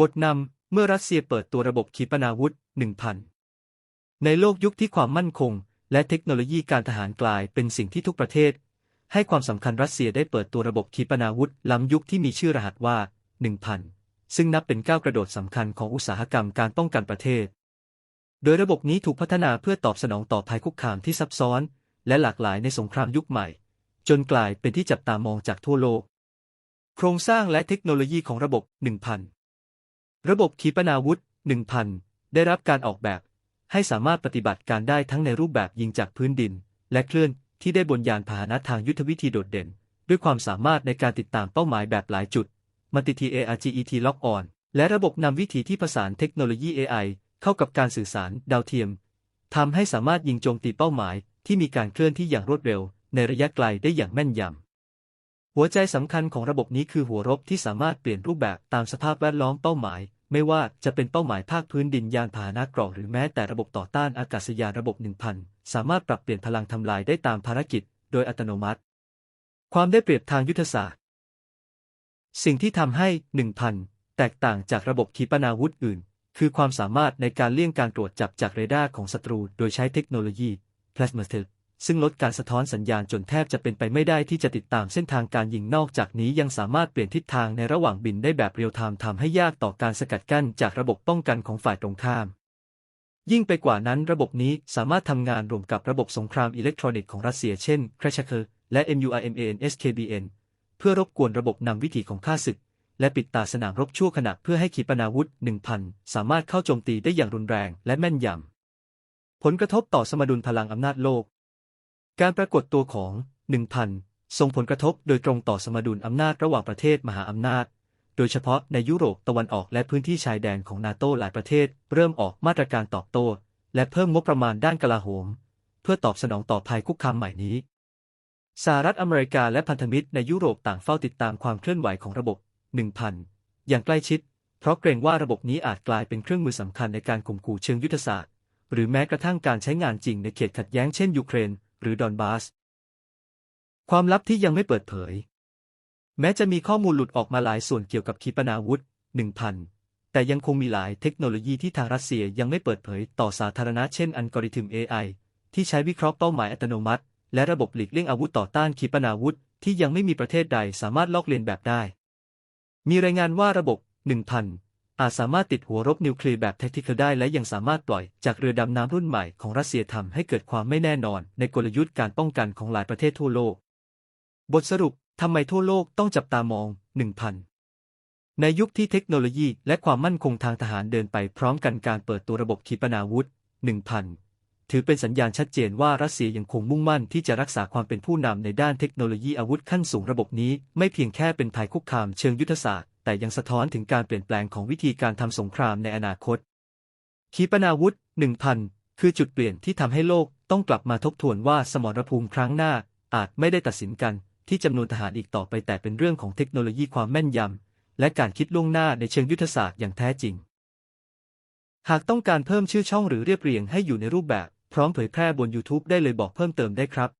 บทนำ เมื่อรัสเซียเปิดตัวระบบขีปนาวุธ 1000 ในโลกยุคที่ความมั่นคง และเทคโนโลยีการทหารกลายเป็นสิ่งที่ทุกประเทศ ให้ความสำคัญรัสเซียได้เปิดตัวระบบขีปนาวุธล้ำยุคที่มีชื่อรหัสว่า 1000 ซึ่งนับเป็นก้าวกระโดดสำคัญของอุตสาหกรรมการป้องกันประเทศ โดยระบบนี้ถูกพัฒนาเพื่อตอบสนองต่อภัยคุกคามที่ซับซ้อน และหลากหลายในสงครามยุคใหม่ จนกลายเป็นที่จับตามองจากทั่วโลก โครงสร้างและเทคโนโลยีของระบบ 1000 ระบบขีปนาวุธ 1000 ได้รับการออกแบบ ให้สามารถปฏิบัติการได้ทั้งในรูปแบบยิงจากพื้นดิน และเคลื่อนที่ได้บนยานพาหนะทางยุทธวิธีโดดเด่น ด้วยความสามารถในการติดตามเป้าหมายแบบหลายจุด Multi TARGET Lock On และระบบนำวิธีที่ผสานเทคโนโลยี AI เข้ากับการสื่อสารดาวเทียมทำให้สามารถยิงโจมตีเป้าหมาย ที่มีการเคลื่อนที่อย่างรวดเร็ว ในระยะไกลได้อย่างแม่นยำหัวใจสำคัญของระบบนี้คือหัวรบที่สามารถเปลี่ยนรูปแบบตามสภาพแวดล้อมเป้าหมาย ไม่ว่าจะเป็นเป้าหมายภาคพื้นดินยานพาหนะกรองหรือแม้แต่ระบบต่อต้านอากาศยานระบบ 1000 สามารถปรับเปลี่ยนพลังทำลายได้ตามภารกิจ โดยอัตโนมัติ ความได้เปรียบทางยุทธศาสตร์ สิ่งที่ทำให้ 1000 แตกต่างจากระบบขีปนาวุธอื่น คือความสามารถในการเลี่ยงการตรวจจับจากเรดาร์ของศัตรู โดยใช้เทคโนโลยี Plasma t e l ซึ่งลดการสะท้อนสัญญาณจนแทบจะเป็นไปไม่ได้ที่จะติดตามเส้นทางการยิงนอกจากนี้ยังสามารถเปลี่ยนทิศทางในระหว่างบินได้แบบเรียลไทม์ทำให้ยากต่อการสกัดกั้นจากระบบป้องกันของฝ่ายตรงข้าม ยิ่งไปกว่านั้นระบบนี้สามารถทำงานรวมกับระบบสงครามอิเล็กทรอนิกส์ของรัสเซียเช่น k r a s h k e r และ MUIMANSKBN เพื่อรบกวนระบบนำวิถีของข้าศึก และปิดตาสนามรบชั่วขณะเพื่อให้ขีปนาวุธ 1000 สามารถเข้าโจมตีได้อย่างรุนแรงและแม่นยำผลกระทบต่อสมดุลพลังอำนาจโลก การปรากฏตัวของ 1000 ส่งผลกระทบโดยตรงต่อสมดุลอำนาจระหว่างประเทศมหาอำนาจ โดยเฉพาะในยุโรปตะวันออกและพื้นที่ชายแดนของนาโตหลายประเทศ เริ่มออกมาตรการตอบโต้ และเพิ่มงบประมาณด้านกลาโหม เพื่อตอบสนองต่อภัยคุกคามใหม่นี้สหรัฐอเมริกาและพันธมิตรในยุโรปต่างเฝ้าติดตามความเคลื่อนไหวของระบบ 1000 อย่างใกล้ชิด เพราะเกรงว่าระบบนี้อาจกลายเป็นเครื่องมือสำคัญในการข่มขู่เชิงยุทธศาสตร์ หรือแม้กระทั่งการใช้งานจริงในเขตขัดแย้งเช่นยูเครน หรือดอนบาส ความลับที่ยังไม่เปิดเผย แม้จะมีข้อมูลหลุดออกมาหลายส่วนเกี่ยวกับขีปนาวุธ 1000 แต่ยังคงมีหลายเทคโนโลยีที่ทางรัสเซียยังไม่เปิดเผยต่อสาธารณะเช่นอัลกอริทึม AI ที่ใช้วิเคราะห์เป้าหมายอัตโนมัติ และระบบหลีกเลี่ยงอาวุธต่อต้านขีปนาวุธ ที่ยังไม่มีประเทศใดสามารถลอกเลียนแบบได้ มีรายงานว่าระบบ 1000 อาจสามารถติดหัวรบนิวเคลียร์แบบแทคติคได้และยังสามารถปล่อยจากเรือดำน้ำรุ่นใหม่ของรัสเซียทำให้เกิดความไม่แน่นอน ในกลยุทธ์การป้องกันของหลายประเทศทั่วโลก บทสรุปทำไมทั่วโลกต้องจับตามอง 1000 ในยุคที่เทคโนโลยีและความมั่นคงทางทหารเดินไปพร้อมกันการเปิดตัวระบบขีปนาวุธ 1000 ถือเป็นสัญญาณชัดเจนว่ารัสเซียยังคงมุ่งมั่นที่จะรักษาความเป็นผู้นำในด้านเทคโนโลยีอาวุธขั้นสูงระบบนี้ ไม่เพียงแค่เป็นภัยคุกคามเชิงยุทธศาสตร์ แต่ยังสะท้อนถึงการเปลี่ยนแปลงของวิธีการทำสงครามในอนาคต ขีปนาวุธ 1000 คือจุดเปลี่ยนที่ทำให้โลกต้องกลับมาทบทวนว่าสมรภูมิครั้งหน้าอาจไม่ได้ตัดสินกันที่จำนวนทหารอีกต่อไปแต่เป็นเรื่องของเทคโนโลยีความแม่นยำ และการคิดล่วงหน้าในเชิงยุทธศาสตร์อย่างแท้จริง หากต้องการเพิ่มชื่อช่องหรือเรียบเรียงให้อยู่ในรูปแบบ พร้อมเผยแพร่บน YouTube ได้เลยบอกเพิ่มเติมได้ครับ